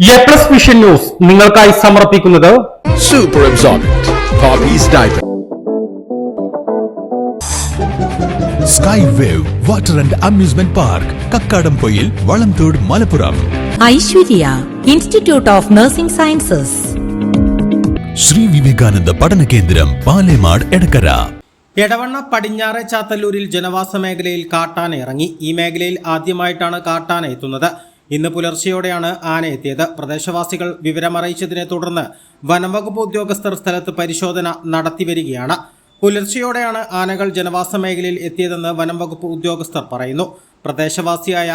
A plus vision news നിങ്ങൾക്കായി സമർപ്പിക്കുന്നത് super. Sky wave water and amusement park Kakkadampoyil Valamthode Malappuram Aishwarya institute of nursing sciences Shri Vivekananda പഠന കേന്ദ്രം പാലേമാട് എടക്കര എടവണ്ണ പടിഞ്ഞാറെ ചാത്തല്ലൂരിൽ ജനവാസ മേഖലയിൽ കാട്ടാന ഇറങ്ങി ഈ മേഖലയിൽ ആദ്യമായിട്ടാണ് കാട്ടാന എത്തുന്നത്. ഇന്ന് പുലർച്ചെയോടെയാണ് ആന എത്തിയത്. പ്രദേശവാസികൾ വിവരമറിയിച്ചതിനെ തുടർന്ന് വനംവകുപ്പ് ഉദ്യോഗസ്ഥർ സ്ഥലത്ത് പരിശോധന നടത്തിവരികയാണ് പുലർച്ചെയോടെയാണ് ആനകൾ ജനവാസ മേഖലയിൽ എത്തിയതെന്ന് വനംവകുപ്പ് ഉദ്യോഗസ്ഥർ പറയുന്നു. പ്രദേശവാസിയായ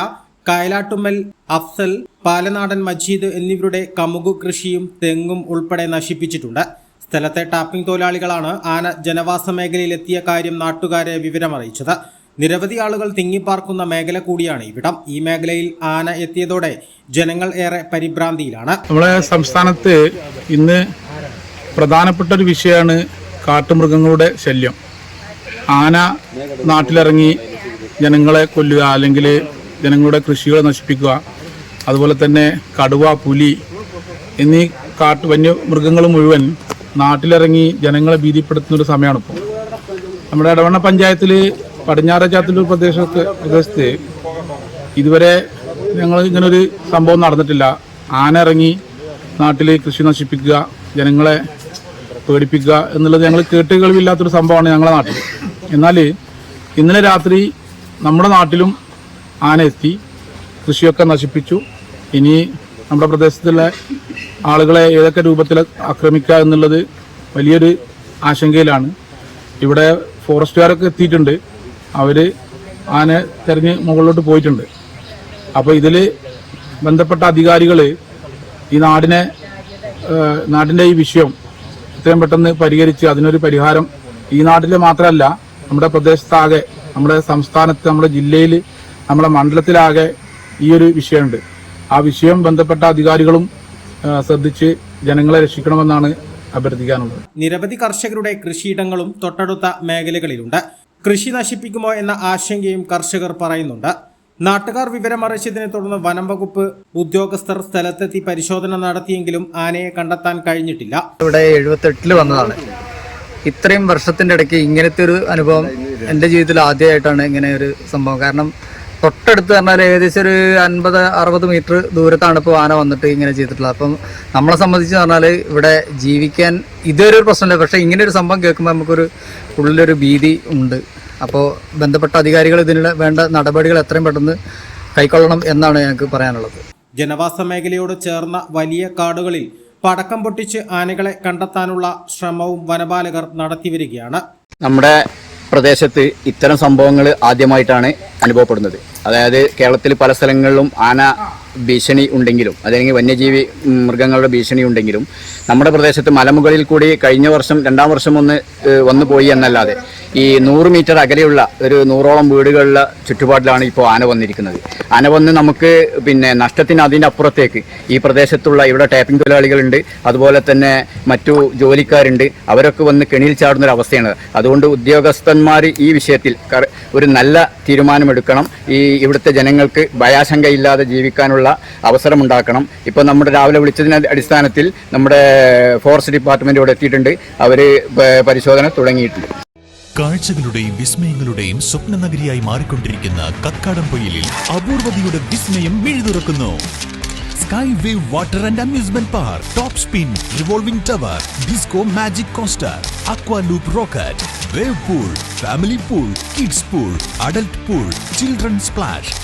കായലാട്ടുമ്മൽ അഫ്സൽ പാലനാടൻ മജീദ് എന്നിവരുടെ കമുകു കൃഷിയും തെങ്ങും ഉൾപ്പെടെ നശിപ്പിച്ചിട്ടുണ്ട്. സ്ഥലത്തെ ടാപ്പിംഗ് തൊഴിലാളികളാണ് ആന ജനവാസ മേഖലയിൽ എത്തിയ കാര്യം നാട്ടുകാരെ വിവരമറിയിച്ചത്. നിരവധി ആളുകൾ തിങ്ങിപ്പാർക്കുന്ന മേഖല കൂടിയാണ് ഇവിടം. ഈ മേഖലയിൽ ആന എത്തിയതോടെ ജനങ്ങൾ ഏറെ പരിഭ്രാന്തിയിലാണ്. നമ്മളെ സംസ്ഥാനത്ത് ഇന്ന് പ്രധാനപ്പെട്ട ഒരു വിഷയമാണ് കാട്ടുമൃഗങ്ങളുടെ ശല്യം. ആന നാട്ടിലിറങ്ങി ജനങ്ങളെ കൊല്ലുക അല്ലെങ്കിൽ ജനങ്ങളുടെ കൃഷികളെ നശിപ്പിക്കുക അതുപോലെ തന്നെ കടുവ പുലി എന്നീ കാട്ടു വന്യമൃഗങ്ങൾ മുഴുവൻ നാട്ടിലിറങ്ങി ജനങ്ങളെ ഭീതിപ്പെടുത്തുന്ന ഒരു സമയമാണിപ്പോൾ. നമ്മുടെ ഇടവണ്ണ പഞ്ചായത്തിൽ പടിഞ്ഞാറ ചാത്തല്ലൂർ പ്രദേശത്ത് പ്രദേശത്ത് ഇതുവരെ ഞങ്ങൾ ഇങ്ങനൊരു സംഭവം നടന്നിട്ടില്ല. ആന ഇറങ്ങി നാട്ടിൽ കൃഷി നശിപ്പിക്കുക ജനങ്ങളെ പേടിപ്പിക്കുക എന്നുള്ളത് ഞങ്ങൾ കേട്ട് കേൾവില്ലാത്തൊരു സംഭവമാണ് ഞങ്ങളുടെ നാട്ടിൽ എന്നാൽ ഇന്നലെ രാത്രി നമ്മുടെ നാട്ടിലും ആന എത്തി കൃഷിയൊക്കെ നശിപ്പിച്ചു. ഇനി നമ്മുടെ പ്രദേശത്തുള്ള ആളുകളെ ഏതൊക്കെ രൂപത്തിൽ ആക്രമിക്കുക എന്നുള്ളത് വലിയൊരു ആശങ്കയിലാണ്. ഇവിടെ ഫോറസ്റ്റുകാരൊക്കെ എത്തിയിട്ടുണ്ട്. അവർ ആനെ തെരഞ്ഞ് മുകളിലോട്ട് പോയിട്ടുണ്ട്. അപ്പോൾ ഇതിൽ ബന്ധപ്പെട്ട അധികാരികൾ ഈ നാടിനെ നാടിന്റെ ഈ വിഷയം എത്രയും പെട്ടെന്ന് പരിഹരിച്ച് അതിനൊരു പരിഹാരം ഈ നാട്ടിലെ മാത്രമല്ല നമ്മുടെ പ്രദേശത്താകെ നമ്മുടെ സംസ്ഥാനത്ത് നമ്മുടെ ജില്ലയിൽ നമ്മുടെ മണ്ഡലത്തിലാകെ ഈ ഒരു വിഷയമുണ്ട്. ആ വിഷയം ബന്ധപ്പെട്ട അധികാരികളും ശ്രദ്ധിച്ച് ജനങ്ങളെ രക്ഷിക്കണമെന്നാണ് അഭ്യർത്ഥിക്കാനുള്ളത്. നിരവധി കർഷകരുടെ കൃഷിയിടങ്ങളും തൊട്ടടുത്ത മേഖലകളിലുണ്ട്. കൃഷി നശിപ്പിക്കുമോ എന്ന ആശങ്കയും കർഷകർ പറയുന്നുണ്ട്. നാട്ടുകാർ വിവരമറിയിച്ചതിനെ തുടർന്ന് വനം വകുപ്പ് ഉദ്യോഗസ്ഥർ സ്ഥലത്തെത്തി പരിശോധന നടത്തിയെങ്കിലും ആനയെ കണ്ടെത്താൻ കഴിഞ്ഞിട്ടില്ല. ഇവിടെ എഴുപത്തെട്ടിൽ വന്നതാണ്. ഇത്രയും വർഷത്തിന്റെ ഇടയ്ക്ക് ഇങ്ങനത്തെ ഒരു അനുഭവം എന്റെ ജീവിതത്തിൽ ആദ്യമായിട്ടാണ് ഇങ്ങനെ ഒരു സംഭവം. കാരണം തൊട്ടടുത്ത് പറഞ്ഞാൽ ഏകദേശം ഒരു അൻപത് അറുപത് മീറ്റർ ദൂരത്താണ് ഇപ്പോൾ ആന വന്നിട്ട് ഇങ്ങനെ ചെയ്തിട്ടുള്ളത്. അപ്പം നമ്മളെ സംബന്ധിച്ച് പറഞ്ഞാൽ ഇവിടെ ജീവിക്കാൻ ഇതുവരെ ഒരു പ്രശ്നമില്ല. പക്ഷേ ഇങ്ങനെ ഒരു സംഭവം കേൾക്കുമ്പോൾ നമുക്കൊരു ഉള്ളിലൊരു ഭീതി ഉണ്ട്. അപ്പോൾ ബന്ധപ്പെട്ട അധികാരികൾ ഇതിനുള്ള വേണ്ട നടപടികൾ എത്രയും പെട്ടെന്ന് കൈക്കൊള്ളണം എന്നാണ് ഞങ്ങൾക്ക് പറയാനുള്ളത്. ജനവാസ മേഖലയോട് ചേർന്ന വലിയ കാടുകളിൽ പടക്കം പൊട്ടിച്ച് ആനകളെ കണ്ടെത്താനുള്ള ശ്രമവും വനപാലകർ നടത്തിവരികയാണ് നമ്മുടെ പ്രദേശത്ത് ഇത്തരം സംഭവങ്ങൾ ആദ്യമായിട്ടാണ് അനുഭവപ്പെടുന്നത്. അതായത് കേരളത്തിൽ പല സ്ഥലങ്ങളിലും ആന ഭീഷണി ഉണ്ടെങ്കിലും അതല്ലെങ്കിൽ വന്യജീവി മൃഗങ്ങളുടെ ഭീഷണി ഉണ്ടെങ്കിലും നമ്മുടെ പ്രദേശത്ത് മലമുകളിൽ കൂടി കഴിഞ്ഞ വർഷം രണ്ടാം വർഷം ഒന്ന് വന്നു പോയി എന്നല്ലാതെ ഈ നൂറ് മീറ്റർ അകലെയുള്ള ഒരു നൂറോളം വീടുകളിലെ ചുറ്റുപാടിലാണ് ഇപ്പോൾ ആന വന്നിരിക്കുന്നത്. ആന വന്ന് നമുക്ക് പിന്നെ നഷ്ടത്തിന് അതിന്റെ അപ്പുറത്തേക്ക് ഈ പ്രദേശത്തുള്ള ഇവിടെ ടാപ്പിംഗ് തൊഴിലാളികളുണ്ട് അതുപോലെ തന്നെ മറ്റു ജോലിക്കാരുണ്ട് അവരൊക്കെ വന്ന് കെണിയിൽ ചാടുന്ന ഒരു അവസ്ഥയാണ്. അതുകൊണ്ട് ഉദ്യോഗസ്ഥന്മാർ ഈ വിഷയത്തിൽ ഒരു നല്ല തീരുമാനമെടുക്കണം. ഈ ഇവിടുത്തെ ജനങ്ങൾക്ക് ഭയാശങ്കയില്ലാതെ ജീവിക്കാനുള്ള അവസരം ഉണ്ടാക്കണം ഇപ്പോൾ നമ്മുടെ രാവിലെ വിളിച്ചതിന് അടിസ്ഥാനത്തിൽ നമ്മുടെ ഫോറസ്റ്റ് ഡിപ്പാർട്ട്മെന്റ് ഇവിടെ എത്തിയിട്ടുണ്ട്. അവർ പരിശോധന തുടങ്ങിയിട്ടുണ്ട്. കാഴ്ചകളുടെയും വിസ്മയങ്ങളുടെയും സ്വപ്ന നഗരിയായി മാറിക്കൊണ്ടിരിക്കുന്ന കക്കാടം പൊയിലിൽ അപൂർവതയുടെ വിസ്മയം മിഴുതുറക്കുന്നു. Sky wave water and amusement park top spin revolving tower disco magic coaster aqua loop rocket wave pool family pool kids pool adult pool children's splash